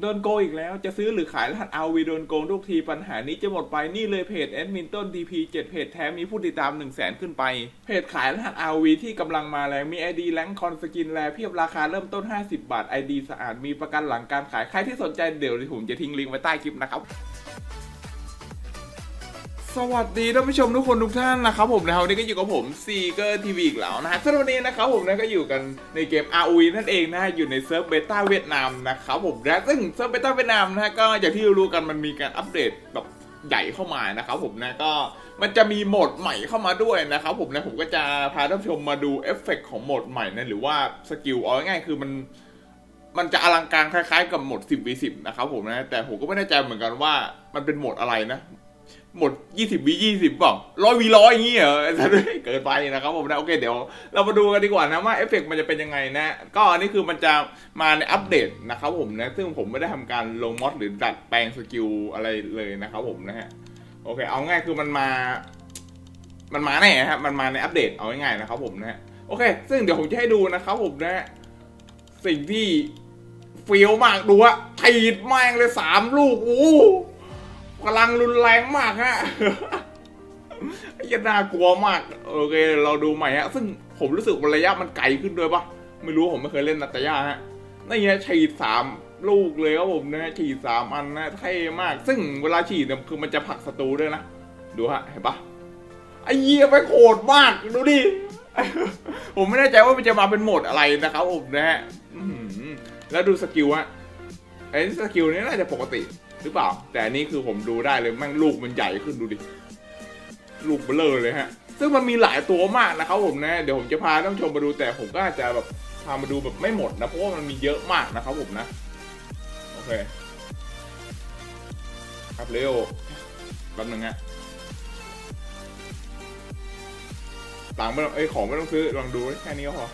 โดนโกงอีกแล้วจะซื้อหรือขายรหัสเอาวีโดนโกงทุกทีปัญหานี้จะหมดไปนี่เลยเพจแอดมินต้น TP 7เพจแท้มีผู้ติดตาม1 0 0 0 0แสนขึ้นไป เพจขายรหัสอวีที่กำลังมาแรงมี ID แลงคอนสกินแลเพียบราคาเริ่มต้น 50 บาท ID สะอาดมีประกันหลังการขายใครที่สนใจเดี๋ยวผมจะทิ้งลิงก์ไว้ใต้คลิปนะครับ สวัสดีท่านผู้ชมทุกคนทุกท่านนะครับผมนะครับวันนี้ก็อยู่กับผมซีเกอร์ทีวีอีกแล้วนะฮะสำหรับวันนี้นะครับผมนะก็อยู่กันในเกม ROV นั่นเองนะฮะอยู่ในเซิร์ฟเบต้าเวียดนามนะครับผมนะซึ่งเซิร์ฟเบต้าเวียดนามนะฮะก็อย่างที่รู้กันมันมีการอัปเดตแบบใหญ่เข้ามานะครับผมนะก็มันจะมีโหมดใหม่เข้ามาด้วยนะครับผมนะผมก็จะพาท่านผู้ชมมาดูเอฟเฟกต์ของโหมดใหม่นะหรือว่าสกิลเอาง่ายๆคือมันมันจะอลังการคล้ายๆ กับโหมด 10 v 10 นะครับผมนะแต่ผมก็ไม่แน่ใจเหมือนกันว่ามันเป็นโหมดอะไรนะ หมด20 v 20เปล่าร้อยวีร้อยอย่างเงี้เหรอเกินไปนะครับผมนะโอเคเดี๋ยวเรามาดูกันดีกว่านะว่าเอฟเฟกต์มันจะเป็นยังไงนะ ก็อันนี้คือมันจะมาในอัปเดตนะครับผมนะ ซึ่งผมไม่ได้ทำการลงมอดหรือดัดแปลงสกิลอะไรเลยนะครับผมนะฮะโอเค เอาง่ายคือมันมา มันมาแน่ฮะมันมาในอัปเดตเอาง่ายๆนะครับผมนะฮะโอเค ซึ่งเดี๋ยวผมจะให้ดูนะครับผมนะฮะสิ่งที่เฟี้ยวมากดูอะถีดแม่งเลยสามลูกโอ้ พลังรุนแรงมากฮะไอ้เหี้ยน่ากลัวมาก โอเค เราดูใหม่ฮะ ซึ่งผมรู้สึกระยะมันไกลขึ้นด้วยปะไม่รู้ผมไม่เคยเล่นนัตยาฮะนี่ฮะฉีดสามลูกเลยครับผมนะฉีดสามอันนะเท่มาก ซึ่งเวลาฉีดเนี่ยคือมันจะผลักศัตรูด้วยนะ ดูฮะ เห็นปะไอ้เหี้ยไปโหดมาก ดูดิ ผมไม่แน่ใจว่ามันจะมาเป็นโหมดอะไรนะครับผมนะฮะแล้วดูสกิลฮะไอ้สกิลนี้น่าจะปกติ หรือเปล่า แต่อันนี้คือผมดูได้เลยแม่งลูกมันใหญ่ขึ้นดูดิ ลูกเบลอเลยฮะ ซึ่งมันมีหลายตัวมากนะครับผมนะ เดี๋ยวผมจะพาท่านผู้ชมมาดูแต่ผมก็อาจจะแบบพามาดูแบบไม่หมดนะ เพราะว่ามันมีเยอะมากนะครับผมนะ โอเค ครับเร็วแป๊บนึงฮะตังไม่ต้องเอ้ยของไม่ต้องซื้อลองดูแค่นี้ก็พอ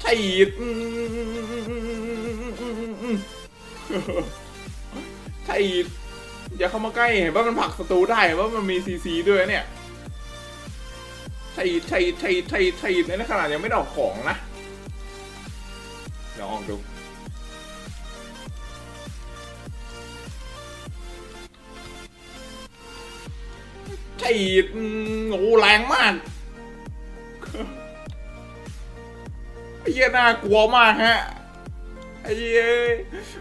ใช่อืม ใช่อย่าเข้ามาใกล้เห็นว่ามันผลักศัตรูได้ว่ามันมีซีซีด้วยเนี่ยใช่ใช่ใช่ใช่ใช่ในขนาดยังไม่ดอกของนะเดี๋ยวออกดูใช่อืมโอ้แรงมากไอ้เหี้ยน่ากลัวมากฮะไอ้เหี้ย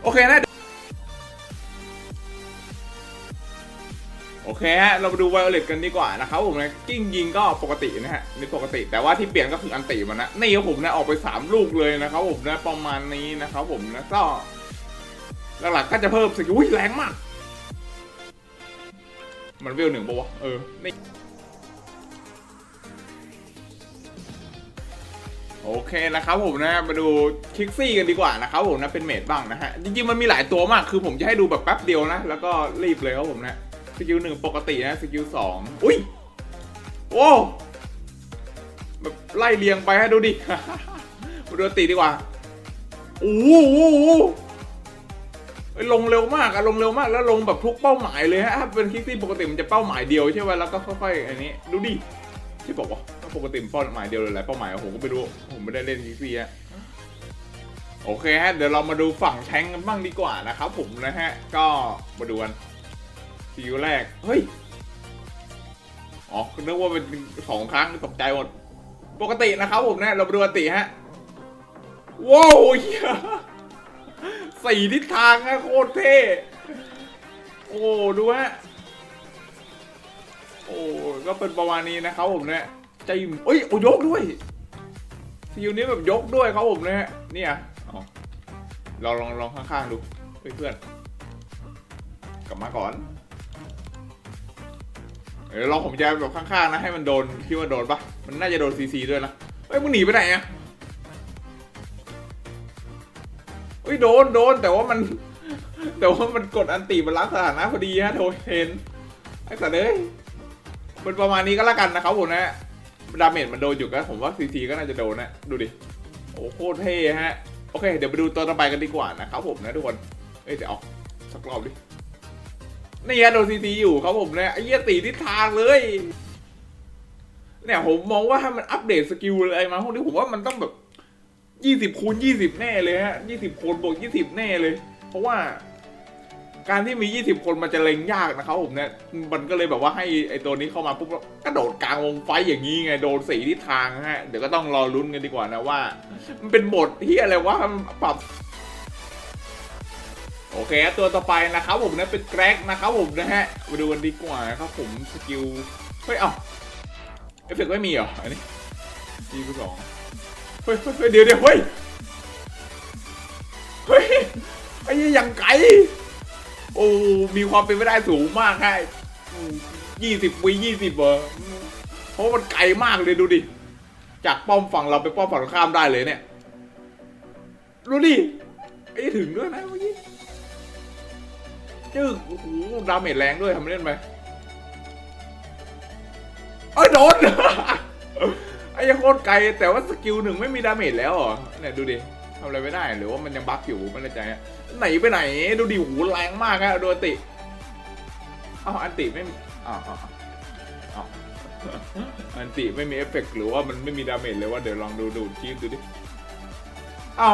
โอเคนะ โอเคฮะ เรามาดูไวโอเลตกันดีกว่านะครับผมนะกิ้งยิงก็ปกตินะฮะนี่ปกติ แต่ว่าที่เปลี่ยนก็คืออันติมันนะ นี่ครับผมนะ ออกไปสามลูกเลยนะครับผมนะ ประมาณนี้นะครับผมนะ ก็ หลักๆก็จะเพิ่มสกิลอุ้ยแรงมาก มันเวลหนึ่งปะวะ เออนี่โอเคนะครับผมนะมาดูคิกซี่กันดีกว่านะครับผมนะเป็นเมดบ้างนะฮะ จริงๆมันมีหลายตัวมากคือผมจะให้ดูแบบแป๊บเดียวนะ แล้วก็รีบเลยครับผมนะ สกิลหนึ่งปกตินะสกิลสองอุ้ยโอ้แบบไล่เรียงไปให้ดูดิมาดูตีดีกว่าโอ้โหโอ้โหเอ้ยลงเร็วมากอะลงเร็วมากแล้วลงแบบทุกเป้าหมายเลยฮะถ้าเป็นคิกซี่ปกติมันจะเป้าหมายเดียวใช่ไหมแล้วก็ค่อยๆอันนี้ดูดิที่บอกว่าปกติมันเป้าหมายเดียวเลยหลายเป้าหมายอะผมก็ไม่รู้ผมไม่ได้เล่นคิกซี่ฮะโอเคฮะเดี๋ยวเรามาดูฝั่งแทงกันบ้างดีกว่านะครับผมนะฮะก็มาดูกัน ซีวแรก เฮ้ย อ๋อนึกว่าเป็นสองครั้งตกใจหมด ปกตินะครับผมนะเรามาดูอันติฮะ ว้าวเหี้ยสี่ทิศทางนะโคตรเท่ โอ้ ดูฮะ โอ้ ก็เป็นประมาณนี้นะครับผมเนี่ยใจเอ้ย โอ้ยกด้วยซีลนี้แบบยกด้วยครับผมเนี่ยเนี่ยเอาลองลองลองข้างๆดูเฮ้ยเพื่อนกลับมาก่อน เดี๋ยวลองผมจะแบบข้างๆนะให้มันโดนคิดว่าโดนปะมันน่าจะโดนซีซีด้วยนะเฮ้ยมึงหนีไปไหนอะเฮ้ยโดนโดนแต่ว่ามัน แต่ว่ามันกดอันติมันล้างสถานะพอดีฮะโทเทนไอ้สัตว์เอ้ยเป็นประมาณนี้ก็แล้วกันนะครับผมนะดาเมจมันโดนอยู่ก็ผมว่าซีซีก็น่าจะโดนนะดูดิโอ้โคตรเท่ฮะโอเค เดี๋ยวไปดูตัวต่อไปกันดีกว่านะครับผมนะทุกคนเอ้ยเดี๋ยวเอาสักรอบดิ นี่ฮะโดนซีซีอยู่ครับผมเนะไอ้เหี้ยตีทิศทางเลย เนี่ยผมมองว่าถ้ามันอัปเดตสกิลอะไรมาพวกนี้ผมว่ามันต้องแบบยี่สิบคูณยี่สิบแน่เลยฮะยี่สิบคูณบวกยี่สิบแน่เลย เพราะว่า การที่มี20คนมันจะเล็งยากนะครับผมเนี่ยมันก็เลยแบบว่าให้ไอตัวนี้เข้ามาปุ๊บกระโดดกลางวงไฟอย่างนี้ไงโดนสีทิศทางฮะเดี๋ยวก็ต้องรอลุ้นกันดีกว่านะว่า มันเป็นบทที่อะไรวะปรับ โอเคตัวต่อไปนะครับผมนะเป็นแกรกนะครับผมนะฮะมาดูกันดีกว่านะครับผมสกิลเฮ้ยเอ้าเอฟเฟกต์ไม่มีเหรออันนี้ทีกูสองเฮ้ยเดี๋ยวเดี๋ยวเฮ้ยเฮ้ยไอ้ยี่ย่างไกลโอ้มีความเป็นไปได้สูงมากฮะยี่สิบวียี่สิบเออเพราะมันไกลมากเลยดูดิ จากป้อมฝั่งเราไปป้อมฝั่งตรงข้ามได้เลยเนี่ย ดูดิไอ้ถึงด้วยนะเมื่อกี้ จึ๊กโอ้โหดาเมจแรงด้วยทำเล่นไปเอ้ยโดน ไอ้ยังโคตรไกลแต่ว่าสกิลหนึ่งไม่มีดาเมจแล้วเหรอเนี่ยดูดิทำอะไรไม่ได้หรือว่ามันยังบั๊กอยู่ไม่แน่ใจไหนไปไหนดูดิหูแรงมากอะโดนติเอ้าอันติไม่มีอ้าวอันติไม่มีเอฟเฟกต์หรือว่ามันไม่มีดาเมจเลยว่าเดี๋ยวลองดูดูชีพดูดิเอ้า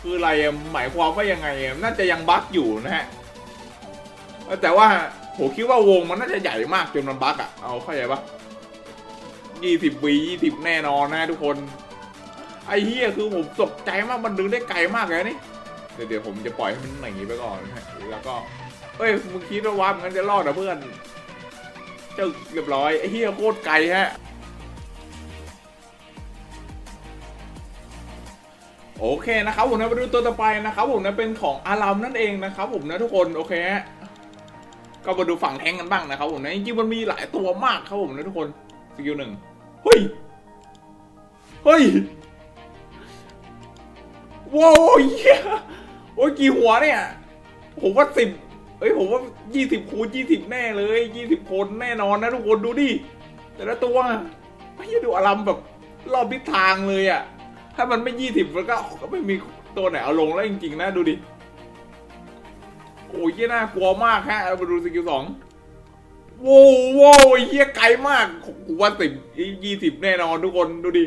คืออะไรหมายความว่ายังไงน่าจะยังบั๊กอยู่นะฮะ แต่ว่าผมคิดว่าวงมันน่าจะใหญ่มากจนมันบั๊กอะเอาเข้าใจปะยี่สิบวียี่สิบแน่นอนนะทุกคน ไอ้เฮียคือผมตกใจมากมันดึงได้ไกลมากเลยนี่ เดี๋ยวเดี๋ยวผมจะปล่อยให้มันอย่างนี้ไปก่อน แล้วก็ เอ้ยมึงคิดว่าวับมันจะรอดเหรอเพื่อน เจ้าเรียบร้อยไอ้เฮียโคตรไกลฮะ โอเคนะครับผมนะมาดูตัวต่อไปนะครับผมนะเป็นของอารัมนั่นเองนะครับผมนะทุกคนโอเคฮะ ก็มาดูฝั่งแทงกันบ้างนะครับผมนะจริงๆมันมีหลายตัวมากครับผมนะทุกคนสกิลหนึ่งเฮ้ยเฮ้ยว้าวเหี้ยโอ้ยกี่หัวเนี่ย ผมว่าสิบเอ้ยผมว่ายี่สิบคูณยี่สิบแน่เลยยี่สิบคนแน่นอนนะทุกคนดูดิแต่ละตัวไม่ใช่ดูอารัมแบบรอบทิศทางเลยอะถ้ามันไม่ยี่สิบมันก็ก็ไม่มีตัวไหนเอาลงแล้วจริงๆนะดูดิ โอ้ยเหี้ยน่ากลัวมากฮะเอามาดูสกิลสองโว้วโว้วไอ้เฮียไกลมากกูว่าสิบยี่สิบแน่นอนทุกคนดูดิ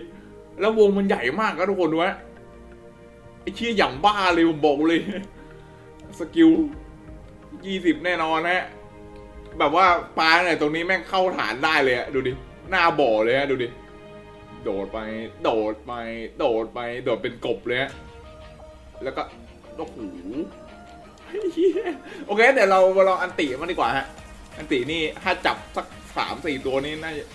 แล้ววงมันใหญ่มากนะทุกคนดูฮะไอ้เชี่ยอย่างบ้าเลยผมบอกเลย สกิลยี่สิบแน่นอนฮะแบบว่าปลาเนี่ยตรงนี้แม่งเข้าฐานได้เลยอะดูดิ หน้าบ่อเลยฮะดูดิ โดดไป โดดไป โดดไป โดดเป็นกบเลยฮะแล้วก็โอ้โห โอเคเดี๋ยวเรามาลองอันติมันดีกว่าฮะ อันตินี่ถ้าจับสักสามสี่ตัวนี้น่าจะ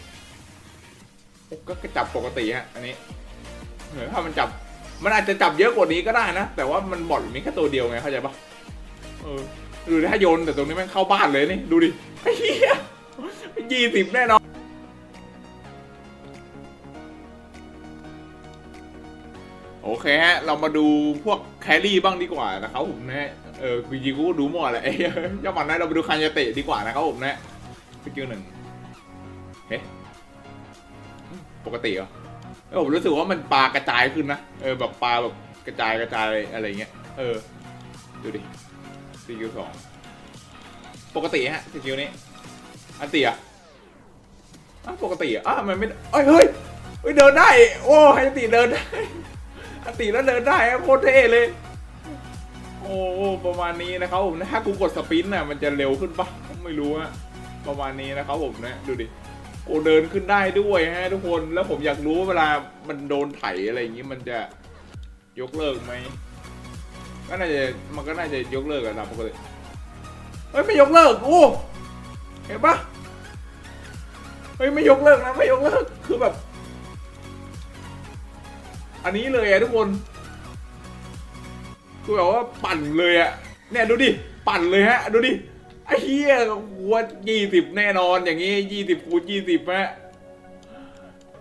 ก็จับปกติฮะ อันนี้เหมือนถ้ามันจับ มันอาจจะจับเยอะกว่านี้ก็ได้นะ แต่ว่ามันบอดมีแค่ตัวเดียวไงเข้าใจปะเออดูถ้าโยนแต่ตรงนี้ม่งเข้าบ้านเลยนี่ ดูดิไอ้เหี้ยยี่สิบแน่นอน เคฮะ เรามาดูพวกแครี่บ้างดีกว่านะครับผมนะเออจริงๆกูดูหมดแหละไอ้เหี้ยเจ้ามันนะเราไปดูคันยาเตะดีกว่านะครับผมนะสกิลหนึ่งเฮ้ปกติเหรอเออผมรู้สึกว่ามันปลากระจายขึ้นนะเออแบบปลาแบบกระจายกระจายอะไรเงี้ยเออดูดิสกิลสองปกติฮะสกิลนี้อันตีอะปกติอะอะมันไม่เฮ้ยเฮ้ยเดินได้ โอ้ให้อันติเดินได้ อันติแล้วเดินได้โคตรเท่เลย โอ้ประมาณนี้นะครับผมถ้ากูกดสปินน่ะมันจะเร็วขึ้นปะไม่รู้ฮะประมาณนี้นะครับผมนะดูดิโอ้เดินขึ้นได้ด้วยฮะทุกคนแล้วผมอยากรู้ว่าเวลามันโดนไถอะไรอย่างนี้มันจะยกเลิกไหมก็น่าจะมันก็น่าจะยกเลิกอะตามปกติเฮ้ยไม่ยกเลิกโอ้เห็นปะเฮ้ยไม่ยกเลิกนะไม่ยกเลิกคือแบบ อันนี้เลยอะทุกคนคือแบบว่าปั่นเลยอะเนี่ยดูดิ ปั่นเลยฮะ ดูดิไอ้เหี้ยหัวยี่สิบแน่นอนอย่างงี้ยี่สิบคูณยี่สิบฮะ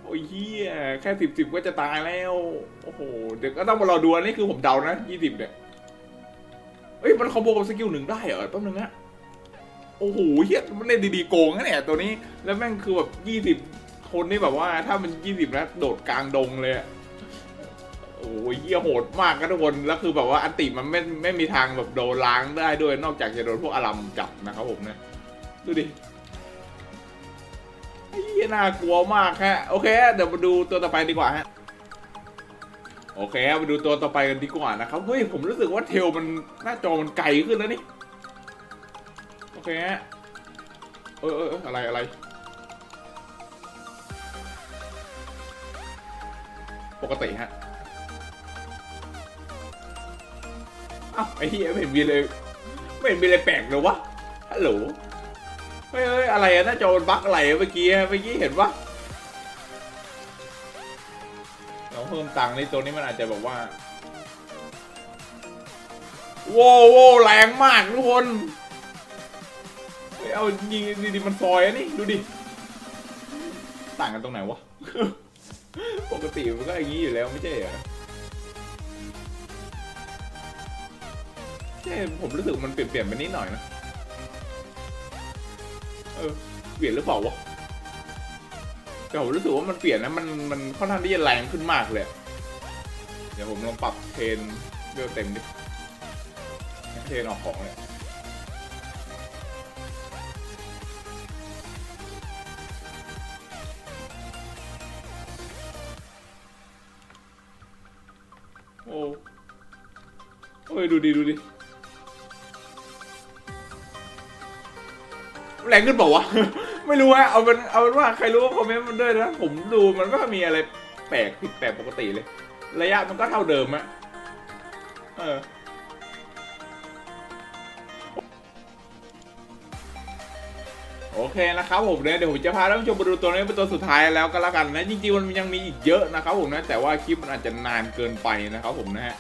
โอ้ยเหี้ยแค่สิบสิบก็จะตายแล้ว โอ้โห เดี๋ยวก็ต้องมารอดูอันนี้คือผมเดานะยี่สิบเนี่ยเอ้ยมันคอมโบกับสกิลหนึ่งได้เหรอแป๊บนึงฮะโอ้โหเฮียมันเล่นดีๆโกงนะเนี่ยตัวนี้ แล้วแม่งคือแบบยี่สิบคนนี่แบบว่า ถ้ามันยี่สิบนะโดดกลางดงเลยอะ โอ้ยเหี้ยโหดมากนะทุกคนแล้วคือแบบว่าอันติมันไม่ไม่มีทางแบบโดนล้างได้ด้วยนอกจากจะโดนพวกอารัมจับนะครับผมนะดูดิไอ้เหี้ยน่ากลัวมากฮะโอเค เดี๋ยวมาดูตัวต่อไปดีกว่าฮะโอเคมาดูตัวต่อไปกันดีกว่านะครับเฮ้ยผมรู้สึกว่าเทลมันหน้าจอมันไกลขึ้นแล้วนี่โอเคฮะเออเอออะไรอะไรปกติฮะ เอ้าไอ้เหี้ยไม่เห็นมีเลยไม่เห็นมีอะไรแปลกเลยวะฮัลโหลเฮ้ยอะไรอะหน้าจอมันบั๊กอะไรเมื่อกี้เมื่อกี้เห็นปะเราเพิ่มตังค์ในตัวนี้มันอาจจะแบบว่าโว้วโว้แรงมากทุกคนเอายิงดิดิมันซอยอะนี่ดูดิต่างกันตรงไหนวะ ปกติมันก็อย่างนี้อยู่แล้วไม่ใช่เหรอ ช่ผมรู้สึกมันเปลี่ยนเปลี่ยนไปนิดหน่อยนะ เออ เปลี่ยนหรือเปล่าวะแต่ผมรู้สึกว่ามันเปลี่ยนนะ มันมันค่อนข้างที่จะแรงขึ้นมากเลย เดี๋ยวผมลองปรับเทนเวลเต็มดิให้เทนออกของเลยโอ้โอ้ยดูดิดูดิ แรงขึ้นเปล่าวะ ไม่รู้ฮะเอาเป็นเอาเป็นว่าใครรู้ก็คอมเมนต์มันด้วยนะผมดูมันก็มีอะไรแปลกผิดแปลกปกติเลย ระยะมันก็เท่าเดิมอะเออโอเคนะครับผมเนี่ยเดี๋ยวผมจะพาท่านผู้ชมมาดูตัวนี้เป็นตัวสุดท้ายแล้วก็แล้วกันนะจริงๆมันยังมีอีกเยอะนะครับผมนะแต่ว่าคลิปมันอาจจะนานเกินไปนะครับผมนะฮะ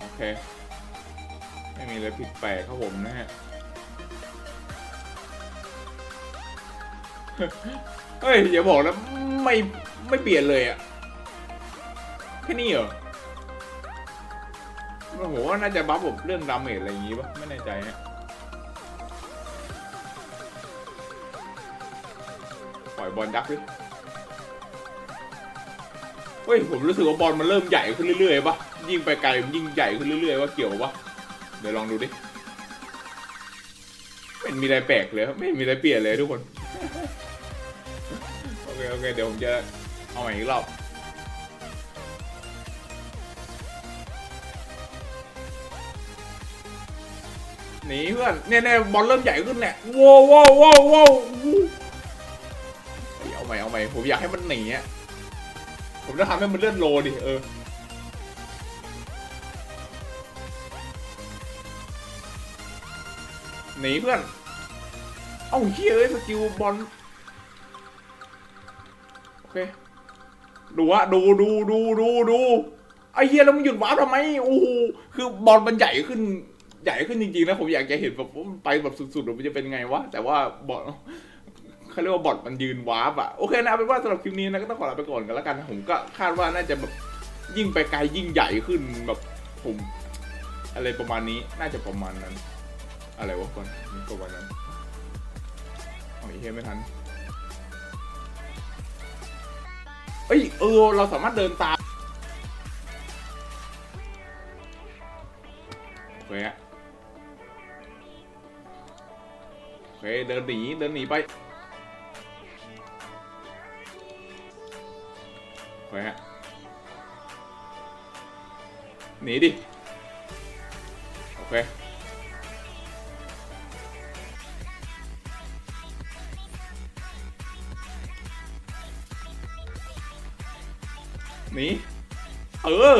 โอเคไม่มีอะไรผิดแปลกครับผมนะฮะ เฮ้ยอย่าบอกนะไม่ไม่เปลี่ยนเลยอะแค่นี้เหรอผมว่าน่าจะบัฟผมเรื่องดาเมจอะไรอย่างงี้ปะไม่แน่ใจฮะปล่อยบอลยักษ์ดิเฮ้ยผมรู้สึกว่าบอลมันเริ่มใหญ่ขึ้นเรื่อยๆปะยิ่งไปไกลมันยิ่งใหญ่ขึ้นเรื่อยๆว่าเกี่ยวปะเดี๋ยวลองดูดิไม่เห็นมีอะไรแปลกเลยไม่มีอะไรเปลี่ยนเลยทุกคน เคโอเคเดี๋ยวผมจะเอาใหม่อีกรอบหนีเพื่อนเนี่ยเนี่ยบอลเริ่มใหญ่ขึ้นเนี่ยว้าวว้าวว้าวว้าวเอาใหม่เอาใหม่ผมอยากให้มันหนีอะผมจะทำให้มันเลื่อนโลดิเออหนีเพื่อน เอ้าเฮ้ยเอ้ยสกิลบอล เคดูอะดูดูดูดูดูไอ้เฮียแล้วมันหยุดวาร์ปทำไมโอ้โหคือบอลมันใหญ่ขึ้นใหญ่ขึ้นจริงๆนะผมอยากจะเห็นแบบมันไปแบบสุดๆมันจะเป็นไงวะแต่ว่าบอลเขาเรียกว่าบอลมันยืนวาร์ปอะโอเคนะเป็นว่าสำหรับคลิปนี้นะก็ต้องขอลาไปก่อนกันแล้วกันนะผมก็คาดว่าน่าจะแบบยิ่งไปไกลยิ่งใหญ่ขึ้นแบบผมอะไรประมาณนี้น่าจะประมาณนั้น อะไรวะก่อนประมาณนั้นอ๋อไอเฮียไม่ทัน เอ้ยเออเราสามารถเดินตามโอเคโอเคเดินหนีเดินหนีไปโอเคหนีดิ โอเค หนี เออ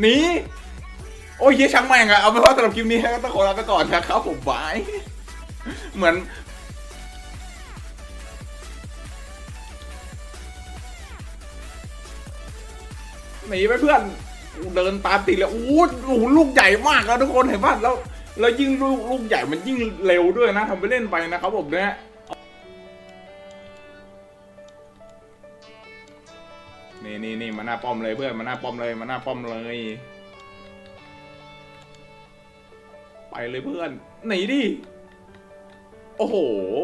หนี โอ้ยเฮียช่างแม่งอะเอาเป็นว่าสำหรับคลิปนี้ก็ต้องขอลาไปก่อนนะครับผมบาย เหมือนหนีไปเพื่อนเดินตามติดเลยโอ้โหโอ้โหลูกใหญ่มากแล้วทุกคนเห็นป่ะแล้วแล้วยิ่งลูกลูกใหญ่มันยิ่งเร็วด้วยนะทำไปเล่นไปนะครับผมเนี่ย นี่มาหน้าป้อมเลยเพื่อนมาหน้าป้อมเลยมาหน้าป้อมเลย ไปเลยเพื่อนหนีดิโอ้โห